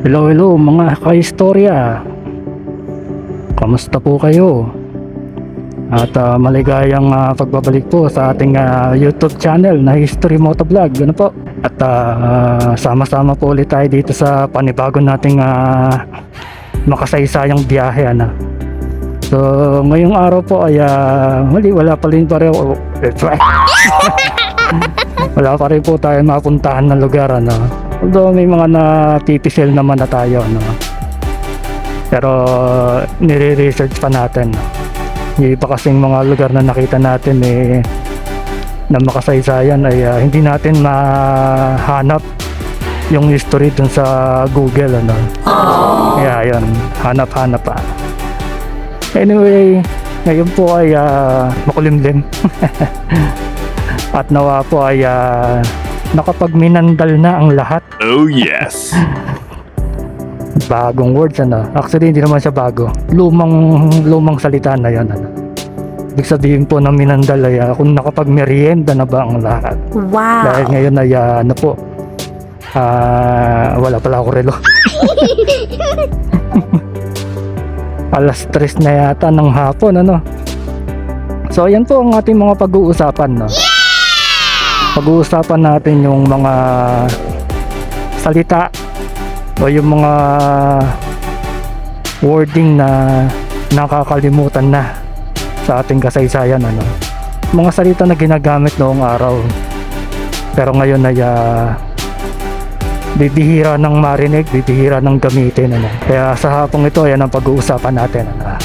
Hello hello mga kaistorya. Kamusta po kayo? At ah, maligayang ah, pagbabalik po sa ating ah, YouTube channel na History Motovlog. Ano po? At sama-sama po ulit tayo dito sa panibago nating ah, makasaysayang biyahe. Ano? So, ngayong araw po ay ah, mali, wala pa rin pareho. wala pa rin po tayo mapuntahan na lugar. Ano? Although may mga napipisil naman na tayo. Ano? Pero nire-research pa natin. Yung iba kasing mga lugar na nakita natin eh na makasaysayan ay ah, hindi natin mahanap yung history dun sa Google ano. Kaya yun, hanap-hanap pa. Anyway, ngayon po ay ah, makulimlim. At nawa po ay ah, nakapagminandal na ang lahat. Oh, yes. Bagong words ano. Actually hindi naman siya bago. Lumang lumang salita na 'yon ano. Ibig sabihin po ng minandal ay ah, kung nakapagmerienda na ba ang lahat. Wow. Dahil ngayon ay ah, ano po. Ah, wala pala ako relo. Alas tres na yata ng hapon ano. So ayan po ang ating mga pag-uusapan no. Pag-uusapan natin yung mga salita o yung mga wording na nakakalimutan na sa ating kasaysayan ano. Mga salita na ginagamit noong araw. Pero ngayon ay ah, bibihira ng marinig, bibihira ng gamitin ano. Kaya sa hapong ito yan ang pag-uusapan natin ano.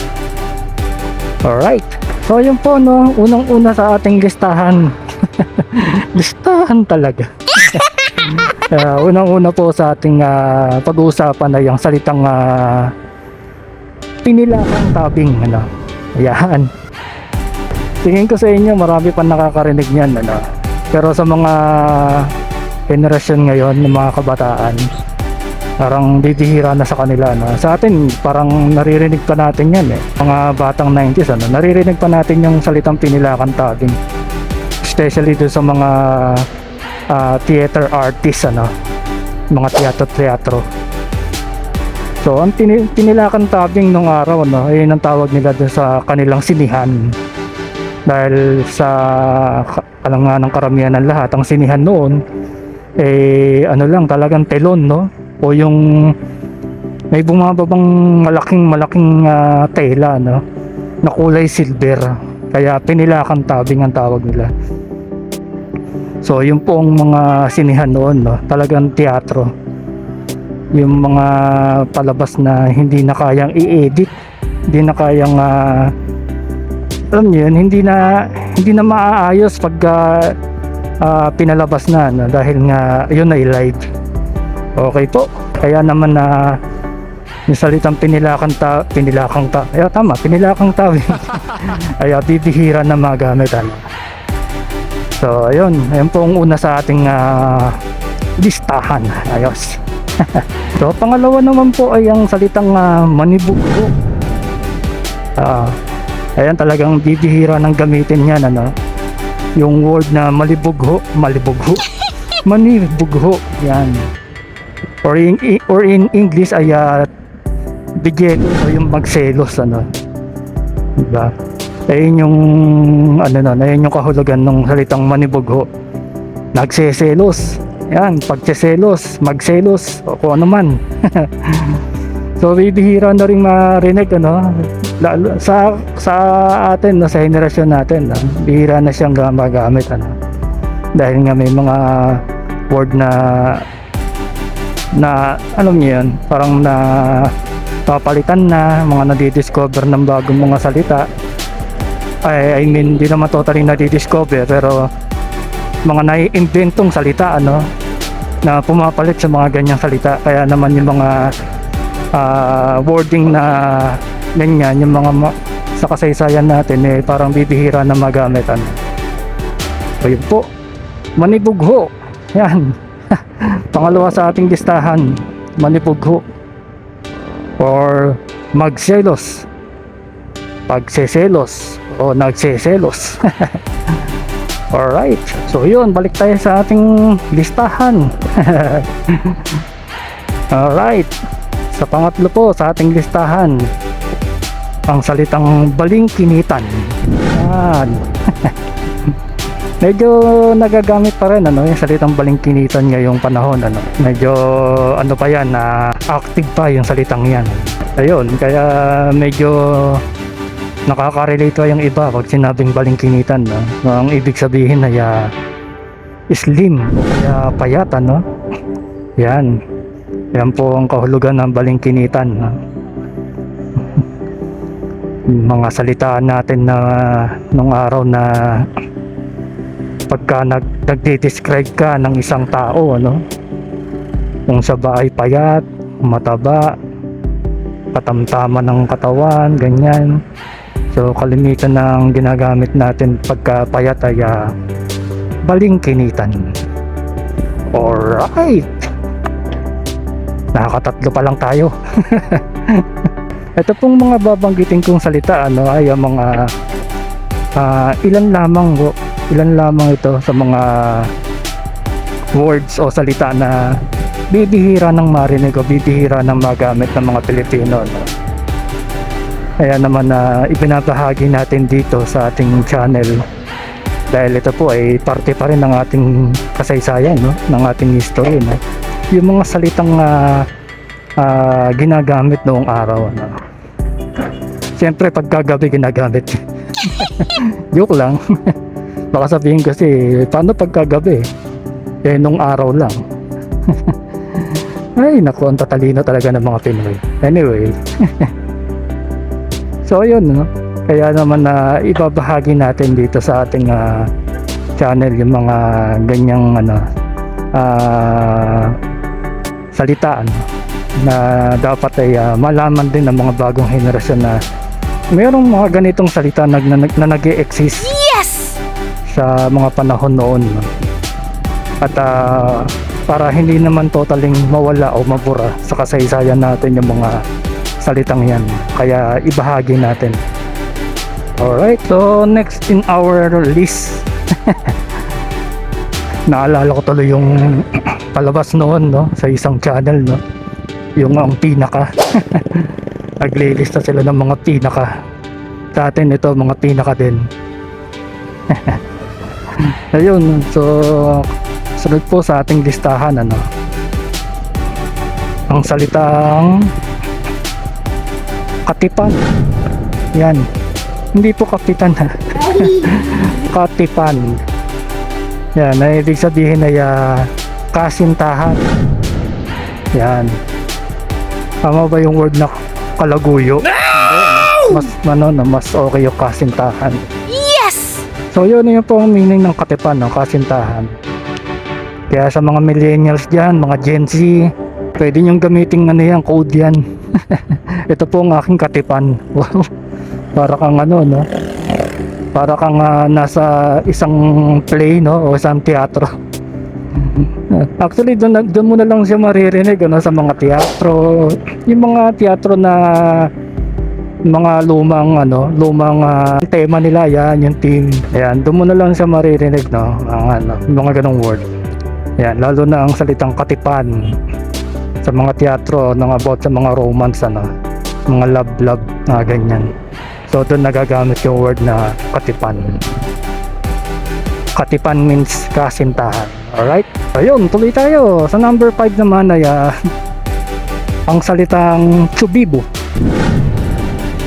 Alright. So yun po no, unang-una sa ating listahan. listahan talaga. Kaya unang-una po sa ating ah, pag-uusapan ay ang salitang uh, pinilakang tabing ano. Ayan. Tingin ko sa inyo marami pa nakakarinig niyan ano. Pero sa mga henerasyon ngayon ng mga kabataan parang bibihira na sa kanila no? sa atin parang naririnig pa natin yan eh mga batang 90s ano naririnig pa natin yung salitang pinilakan tabing especially doon sa mga ah, theater artists ano? Mga teatro teatro. So ang pini- pinilakan tabing nung araw no ayun ang tawag nila doon sa kanilang sinihan. Dahil sa alam nga ng karamihan ng lahat ang sinihan noon eh ano lang talagang telon no? O yung may bumababang malaking malaking ah, tela no? Na kulay silver. Kaya pinilakan tabing ang tawag nila so yung pong mga sinihan noon no? Talagang teatro. Yung mga palabas na hindi na kayang i-edit hindi na kayang ah, alam niyo yun hindi na hindi na maaayos pag ah, ah, pinalabas na no? dahil nga yun ay live. Okay po. Kaya naman na yung salitang pinilakan ta pinilakang ta ay tama pinilakang tawin ay bibihira na magamit ano so ayun. Ayun po ang una sa ating ah, listahan. Ayos. So pangalawa naman po ay ang salitang uh, manibugho ah ayan talagang bibihira ng gamitin yan ano? Yung word na malibugho malibugho. Manibugho. Yan. Or in or in English ay uh, bigelo o yung magselos ano? Diba ayun yung ano na ayun yung kahulugan ng salitang manibugho. Nagseselos. Yan pagseselos magselos o kung ano man. So bibihira na rin marinig ano? Lalo sa sa atin no, sa henerasyon natin no, bihira na siyang gamagamit ano? Dahil nga may mga word na na alam niyo yun parang na papalitan na mga nadidiscover ng bagong mga salita ay I mean hindi naman totally nadidiscover pero mga nai-inventong salita ano na pumapalit sa mga ganyang salita. Kaya naman yung mga ah, wording na ganyan yung mga ma- sa kasaysayan natin eh parang bibihira na magamit ano. So yun po. Manibugho. Yan. Pangalawa sa ating listahan. Manibugho. Or magselos. Pagseselos o nagseselos Alright, so yun, balik tayo sa ating listahan. Alright, sa pangatlo po sa ating listahan, ang salitang balingkinitan. Yan. Medyo nagagamit pa rin ano, yung salitang balingkinitan ngayong panahon ano. Medyo ano pa yan na active pa yung salitang yan. Ayun, kaya medyo nakaka-relate yung iba pag sinabing balingkinitan no. Ang ibig sabihin ay ah, slim kaya payat ano. Yan. Yan po ang kahulugan ng balingkinitan. No? mga salitaan natin na nung araw na pagka nag, nagde-describe ka ng isang tao ano kung siya ba ay payat mataba katamtaman ng katawan ganyan so kalimitan ng ginagamit natin pagka payat ay ah, balingkinitan. Alright. Nakakatatlo pa lang tayo. Ito pong mga babanggitin kong salita ano ay ang mga ah, ilan lamang ilan lamang ito sa mga words o salita na bibihira ng marinig o bibihira ng magamit ng mga Pilipino no? Kaya naman na ibinabahagi natin dito sa ating channel. Dahil ito po ay parte pa rin ng ating kasaysayan no? ng ating history no? yung mga salitang ah, ah, ginagamit noong araw ano? Siyempre pagkagabi ginagamit. Joke lang. Baka sabihin kasi paano pagkagabi eh nung araw lang. Ay naku ang tatalino talaga ng mga Pinoy. Anyway so ayun no kaya naman na ibabahagi natin dito sa ating ah, channel yung mga ganyang ano ah, salita ano, na dapat ay ah, malaman din ng mga bagong henerasyon na mayroong mga ganitong salita na, na, na nag-exist Yes! sa mga panahon noon. no? At ah, para hindi naman totaling mawala o mabura sa kasaysayan natin yung mga salitang yan. Kaya ibahagi natin. Alright, so next in our list. Naalala ko tuloy yung palabas noon no sa isang channel no. Yung ang pinaka. Naglilista sila ng mga pinaka. Sa atin ito mga pinaka din. Ayun, so sunod po sa ating listahan ano. Ang salitang katipan. Yan. Hindi po kapitan ha. katipan. Yan, na ibig sabihin ay ah, kasintahan. Yan. Tama ba yung word na kalaguyo? Ano? Mas ano, na mas okay yung kasintahan. Yes! So yun yun po ang meaning ng katipan, no? kasintahan. Kaya sa mga millennials dyan, mga Gen Z, pwede niyong gamitin ano yan, code yan. Ito po ang aking katipan. Wow. Para kang ano, no? Para kang ah, nasa isang play, no? O isang teatro. Actually, doon, doon mo na lang siya maririnig ano, sa mga teatro. Yung mga teatro na mga lumang ano, lumang ah, tema nila yan, yung team. Ayan, doon mo na lang siya maririnig no, ang ano, mga ganong word. Ayan, lalo na ang salitang katipan sa mga teatro ng about sa mga romance ano, mga love love na ganyan. So doon nagagamit yung word na katipan. Katipan means kasintahan. Alright? Ayun, tuloy tayo. Sa number 5 naman ay ah, ang salitang chubibo.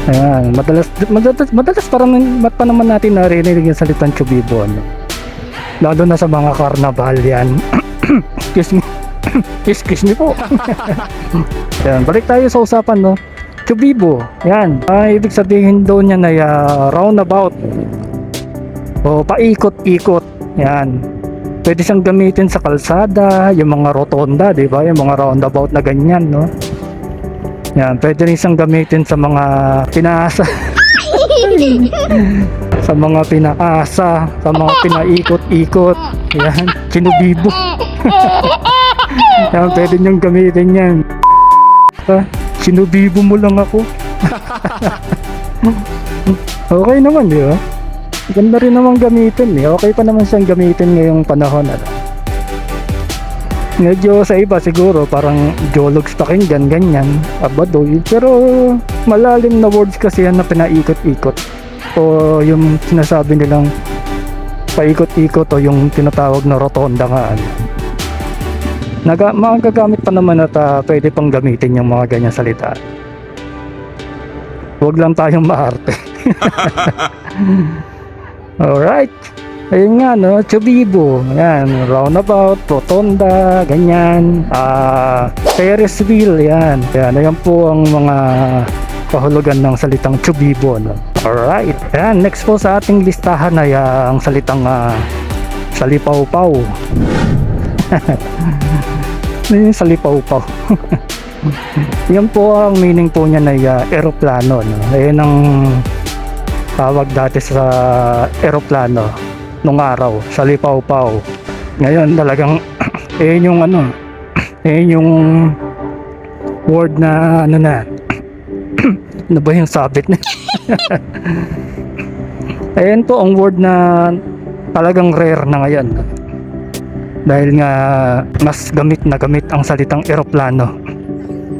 Ayan, madalas, madalas, madalas parang ba't pa naman natin narinig yung salitang chubibo, ano? Lalo na sa mga karnaval yan. Excuse me. Excuse me po. yan, balik tayo sa usapan, no? Chubibo. Yan. Ah, ibig sabihin doon yan ay ah, roundabout. O paikot-ikot. Yan. Pwede siyang gamitin sa kalsada, yung mga rotonda, di ba? Yung mga roundabout na ganyan, no? Yan, pwede rin siyang gamitin sa mga pinaasa. sa mga pinaasa, sa mga pinaikot-ikot. Yan, sinubibo. Yan, pwede niyong gamitin yan. Ah, sinubibo mo lang ako. okay naman, di ba? Ganda rin naman gamitin eh. Okay pa naman siyang gamitin ngayong panahon. Ano. Medyo sa iba siguro parang jologs pakinggan, ganyan, abadoy. Pero malalim na words kasi yan na pinaikot-ikot. O yung sinasabi nilang paikot-ikot o yung tinatawag na rotonda nga. Ano. Naga, magagamit pa naman at ah, pwede pang gamitin yung mga ganyan salita. Huwag lang tayong maarte. Alright. Ayun nga, no? Chubibo. Yan. Roundabout, rotonda, ganyan. Ah, Ferris wheel, yan. Yan. Ayan po ang mga kahulugan ng salitang chubibo, no? Alright. Yan. Next po sa ating listahan ay ah, ang salitang ah, salipaw-paw. Ano yung salipaw-paw? Yan po ang meaning po niya na uh, eroplano. No? Ayan ang tawag dati sa eroplano nung araw, sa lipaw-paw. Ngayon talagang ayan yung ano, ayan yung word na ano na, ano ba yung sabit na? ayan po ang word na talagang rare na ngayon. Dahil nga mas gamit na gamit ang salitang eroplano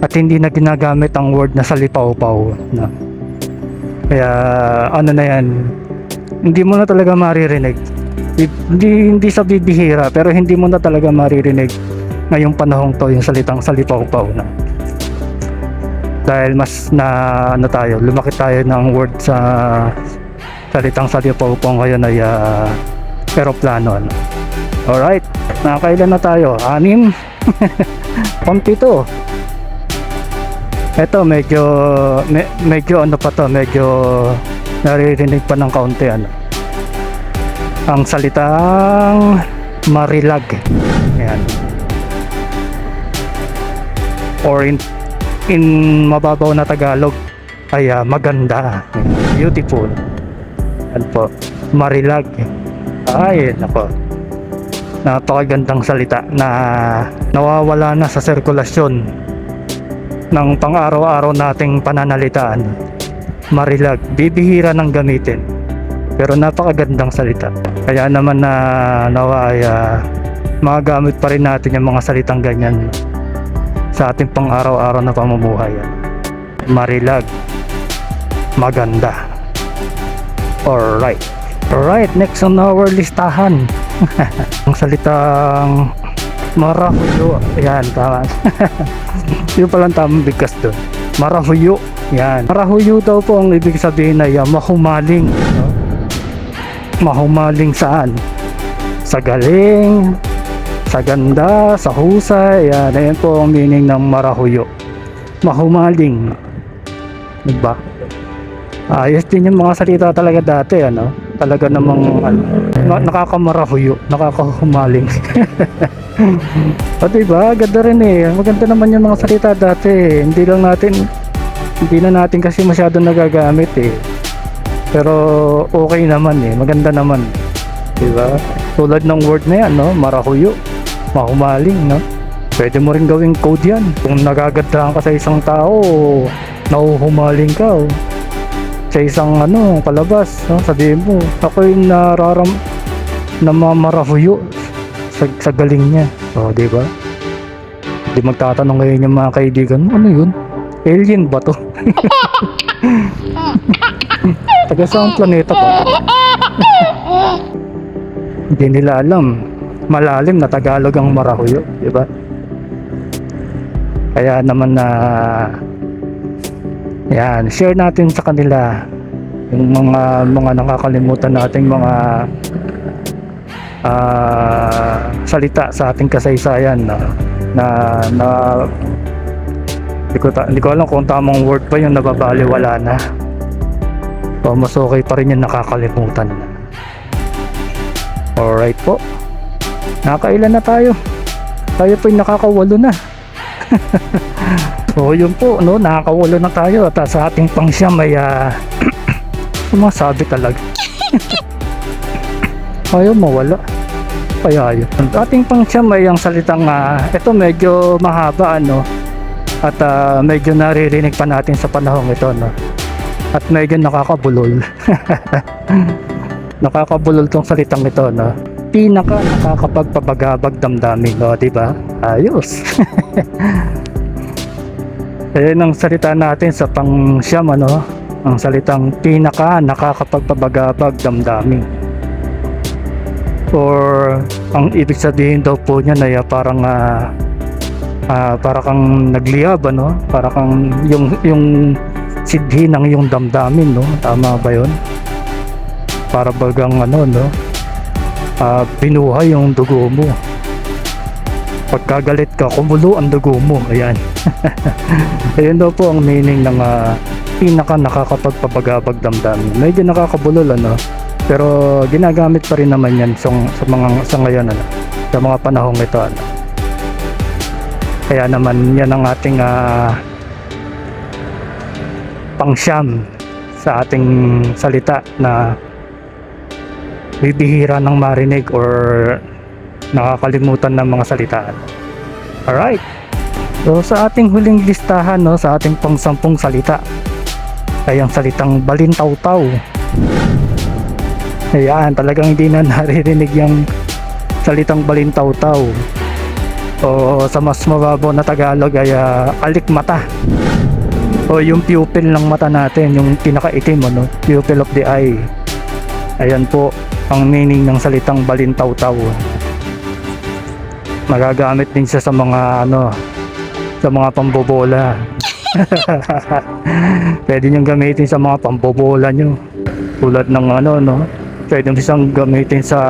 at hindi na ginagamit ang word na salipaw-paw. No? Kaya ano na yan, hindi mo na talaga maririnig. Hi- Hindi, hindi sa bibihira, pero hindi mo na talaga maririnig ngayong panahong to yung salitang salipaw-paw na. Dahil mas na ano tayo, lumaki tayo ng word sa salitang salipaw-paw ngayon ay uh, eroplano. Ano? Alright, nakakailan na tayo? Anim? Pampito. Ito medyo me- medyo ano pa to, medyo naririnig pa ng kaunti ano. Ang salitang marilag. Ayan. Or in, in mababaw na Tagalog ay ah, maganda. Beautiful. Ano po? Marilag. Ay, nako. Napakagandang salita na nawawala na sa sirkulasyon ng pang-araw-araw nating pananalitaan. Marilag, bibihira ng gamitin. Pero napakagandang salita. Kaya naman na nawa ay ah, magagamit pa rin natin yung mga salitang ganyan sa ating pang-araw-araw na pamumuhay. Marilag, maganda. Alright. Alright, next on our listahan. Ang salitang marahuyo. Ayan, tama. Yung palang tamang bigkas doon. Marahuyo. Yan. Marahuyo daw po ang ibig sabihin ay uh, mahumaling. No? Mahumaling saan? Sa galing, sa ganda, sa husay. Yan. Ayan po ang meaning ng marahuyo. Mahumaling. Diba? Ayos din yung mga salita talaga dati, ano? Talaga namang ano, na- nakakamarahuyo, nakakahumaling. O diba, ganda rin eh. Maganda naman yung mga salita dati. Hindi lang natin, hindi na natin kasi masyado nagagamit eh. Pero okay naman eh, maganda naman. Diba? Tulad ng word na yan, no? Marahuyo, mahumaling, no? Pwede mo rin gawing code yan. Kung nagagandahan ka sa isang tao, nauhumaling ka. Oh. Sa isang ano, palabas, no? sabihin mo, ako yung nararam na mamarahuyo sa, sa galing niya. O, di ba? Di magtatanong ngayon yung mga kaibigan ano yun? Alien ba to? Taga saan planeta ba? Hindi nila alam. Malalim na Tagalog ang marahuyo, di ba? Kaya naman na yan, share natin sa kanila yung mga mga nakakalimutan nating mga ah, salita sa ating kasaysayan na na, na hindi ko, ta- hindi ko alam kung tamang word pa yung nababaliwala na. O mas okay pa rin yung nakakalimutan. Na alright po. Nakakailan na tayo? Tayo po yung nakakawalo na so yun po no nakakawalo na tayo at ah, sa ating pangsyam ay uh, sumasabi talaga ayaw mawala kaya yun. Ang ating pangsyam ay ang salitang ah, ito medyo mahaba ano at ah, medyo naririnig pa natin sa panahong ito no. At medyo nakakabulol. Nakakabulol tong salitang ito, no? Pinaka nakakapagpapagabag damdamin, no? Di ba? Ayos. Ayan ang salita natin sa pang siyam, ano? Ang salitang pinaka nakakapagpapagabag damdamin. Or ang ibig sabihin daw po niya na ya, parang ah, ah, para kang nagliyab ano para kang yung yung sidhi ng yung damdamin no tama ba yon para bagang ano no ah, binuhay yung dugo mo pagkagalit ka kumulo ang dugo mo. Ayan. Ayun daw po ang meaning ng ah, pinaka nakakapagpapagabag damdamin medyo nakakabulol ano? Pero ginagamit pa rin naman yan sa, sa mga sa ngayon ano? Sa mga panahong ito ano? Kaya naman yan ang ating ah, pangsyam sa ating salita na bibihira ng marinig or nakakalimutan ng mga salita. Alright. So sa ating huling listahan no, sa ating pangsampung salita ay ang salitang balintaw-taw. Ayan, talagang hindi na naririnig yung salitang balintaw-taw o sa mas mababaw na Tagalog ay ah, alikmata o yung pupil ng mata natin yung pinakaitim ano pupil of the eye ayan po ang meaning ng salitang balintaw-taw magagamit din siya sa mga ano sa mga pambobola. Pwede nyo gamitin sa mga pambobola nyo tulad ng ano no? Pwede mo siyang gamitin sa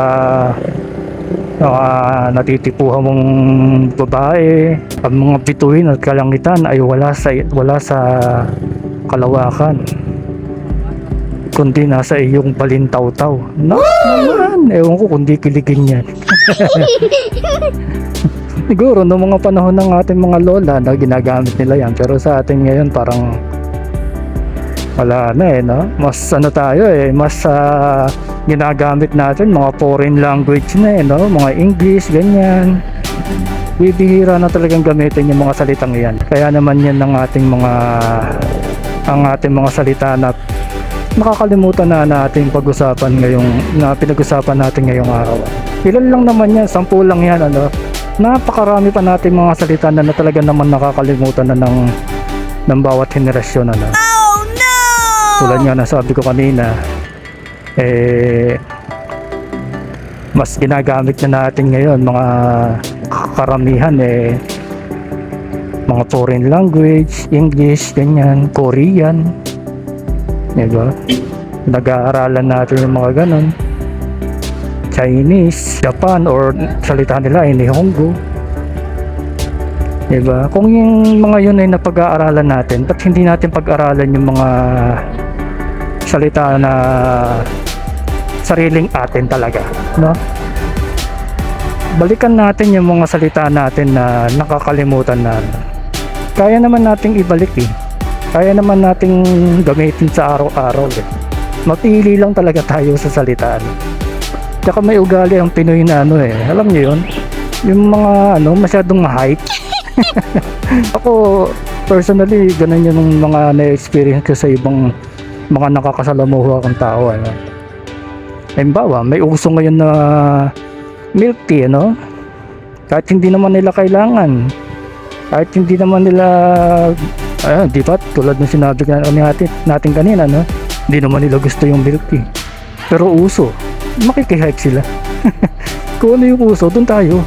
mga natitipuhan mong babae. Ang mga bituin at kalangitan ay wala sa wala sa kalawakan kundi nasa iyong balintaw-taw. No naman ewan ko kundi kiligin yan. Siguro no mga panahon ng ating mga lola na ginagamit nila yan. Pero sa atin ngayon parang wala na eh no? Mas ano tayo eh mas ah, ginagamit natin mga foreign language na eh no? Mga English ganyan. Bibihira na talagang gamitin yung mga salitang yan. Kaya naman yan ng ating mga ang ating mga salita na nakakalimutan na natin pag-usapan ngayong na pinag-usapan natin ngayong araw. Ilan lang naman yan sampu lang yan ano? Napakarami pa natin mga salita na, na talaga naman nakakalimutan na ng ng bawat henerasyon ano? Tulad nga nasabi ko kanina eh mas ginagamit na natin ngayon mga karamihan eh mga foreign language, English, ganyan, Korean diba? nag-aaralan natin yung mga ganon Chinese, Japan or salita nila ay Nihongo diba? kung yung mga yun ay napag-aaralan natin ba't hindi natin pag-aralan yung mga salita na sariling atin talaga, no? Balikan natin yung mga salita natin na nakakalimutan na kaya naman nating ibalik eh. Kaya naman nating gamitin sa araw-araw eh. Mapili lang talaga tayo sa salitaan. Tsaka may ugali ang Pinoy na ano eh. Alam niyo yun? Yung mga ano, masyadong hype. Ako, personally, ganun yung mga na-experience ko sa ibang mga nakakasalamuha kang tao ano. Halimbawa, may uso ngayon na milk tea, ano? Kahit hindi naman nila kailangan. Kahit hindi naman nila ayun, di ba? Tulad ng sinabi ka ano natin, natin kanina, no? Hindi naman nila gusto yung milk tea. Pero uso, makikihype sila. Kung ano yung uso, dun tayo.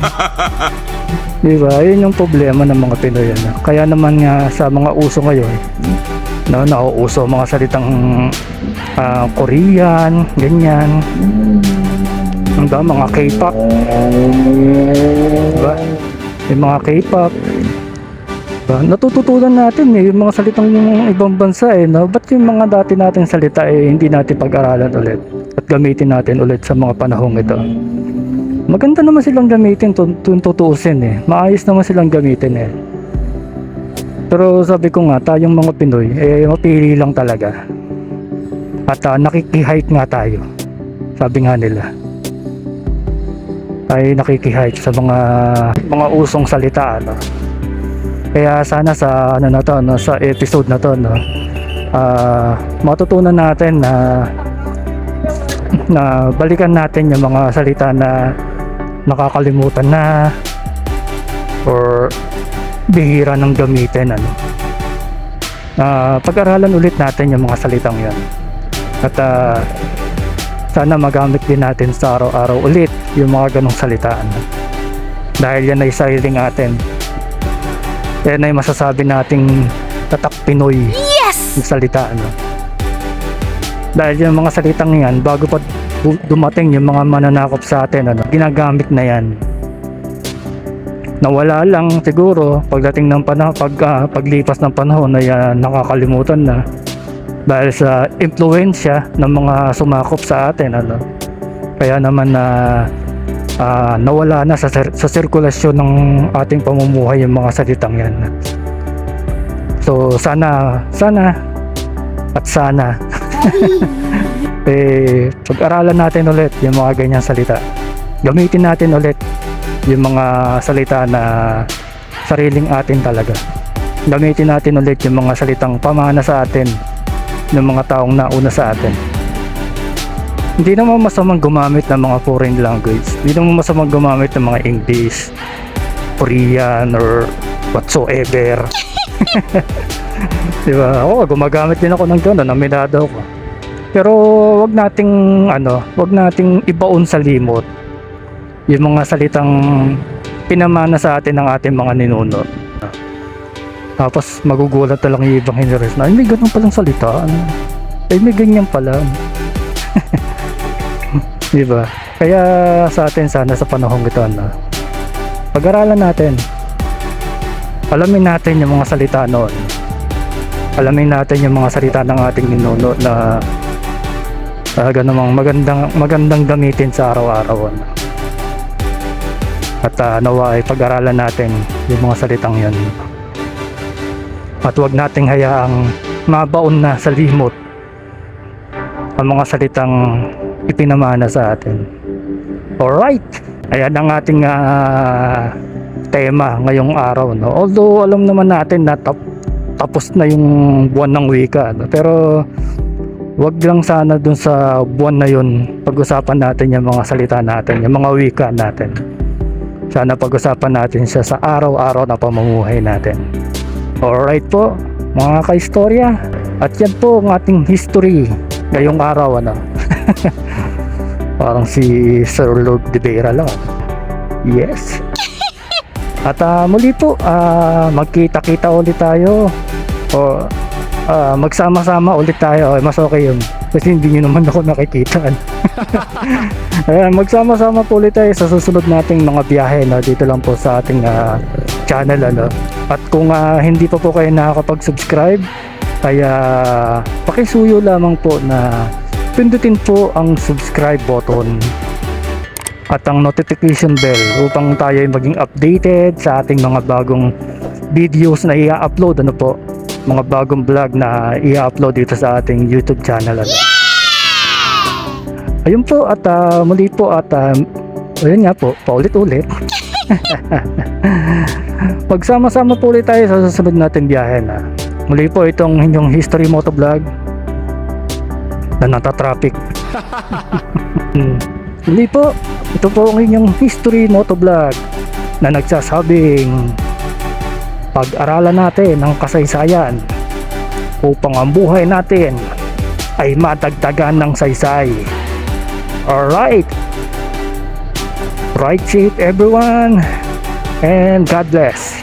di ba? Yun yung problema ng mga Pinoy. Ano? Kaya naman nga sa mga uso ngayon, no, nauuso mga salitang ah, Korean, ganyan. Ang mga K-pop. Diba? Yung mga K-pop. Diba? Natututunan natin eh, yung mga salitang ibang bansa eh, no? Ba't yung mga dati natin salita eh, hindi natin pag-aralan ulit at gamitin natin ulit sa mga panahong ito. Maganda naman silang gamitin, tutuusin eh. Maayos naman silang gamitin eh. Pero sabi ko nga, tayong mga Pinoy, eh, mapili lang talaga. At uh, nakikihype nga tayo. Sabi nga nila. Ay nakikihype sa mga mga usong salita. Ano? Kaya sana sa ano na to, no, sa episode na to, no, ah, matutunan natin na na balikan natin yung mga salita na nakakalimutan na or bihira ng gamitin ano. Ah, pag-aralan ulit natin yung mga salitang yan. At ah, sana magamit din natin sa araw-araw ulit yung mga ganong salitaan. Dahil yan ay sariling atin. Yan ay masasabi nating tatak Pinoy Yes! yung salita ano. Dahil yung mga salitang yan, bago pa du- dumating yung mga mananakop sa atin, ano, ginagamit na yan. Nawala lang siguro pagdating ng panahon, pag, ah, paglipas ng panahon ay ah, nakakalimutan na dahil sa impluensya ng mga sumakop sa atin ano. Kaya naman na ah, nawala na sa, sa sirkulasyon ng ating pamumuhay yung mga salitang yan. So sana sana at sana eh pag-aralan natin ulit yung mga ganyang salita. Gamitin natin ulit yung mga salita na sariling atin talaga. Gamitin natin ulit yung mga salitang pamana sa atin ng mga taong nauna sa atin. Hindi naman masamang gumamit ng mga foreign language. Hindi naman masamang gumamit ng mga English, Korean, or whatsoever. Di ba? Ako, gumagamit din ako ng gano'n, aminado ako. Pero wag nating ano, wag nating ibaon sa limot yung mga salitang pinamana sa atin ng ating mga ninuno. Tapos magugulat na lang yung ibang generation na, ay may ganun palang salita. Ano? Ay may ganyan pala. Di ba? Kaya sa atin sana sa panahong ito na pag-aralan natin. Alamin natin yung mga salita noon. Alamin natin yung mga salita ng ating ninuno na talaga namang magandang magandang gamitin sa araw-araw. ano. At ah, nawa ay pag-aralan natin yung mga salitang yan. At wag nating hayaang mabaon na sa limot ang mga salitang ipinamana sa atin. Alright! Ayan ang ating ah, tema ngayong araw. No? Although alam naman natin na tap- tapos na yung buwan ng wika. No? Pero wag lang sana dun sa buwan na yun pag-usapan natin yung mga salita natin, yung mga wika natin. Sana pag-usapan natin siya sa araw-araw na pamumuhay natin. Alright po, mga kaistorya. At yan po ang ating history ngayong araw. Ano? Parang si Sir Lord de Vera lang. Yes. At ah, muli po, ah, magkita-kita ulit tayo. O ah, magsama-sama ulit tayo. Ay, mas okay yun. Kasi hindi nyo naman ako nakikita. Ayan, magsama-sama po ulit tayo sa susunod nating mga biyahe no? dito lang po sa ating ah, channel. Ano? At kung ah, hindi pa po kayo nakakapag-subscribe, ay ah, pakisuyo lamang po na pindutin po ang subscribe button at ang notification bell upang tayo ay maging updated sa ating mga bagong videos na i-upload. Ano po? Mga bagong vlog na i-upload dito sa ating YouTube channel. Ano. ayun po at ah, muli po at ah, ayun nga po paulit-ulit. Magsama-sama po ulit tayo sa susunod nating biyahe na. Muli po itong inyong history motovlog na natatraffic Hmm. Muli po, ito po ang inyong history motovlog na nagsasabing pag-aralan natin ang kasaysayan upang ang buhay natin ay matagtagan ng saysay. Alright! Right safe everyone and God bless.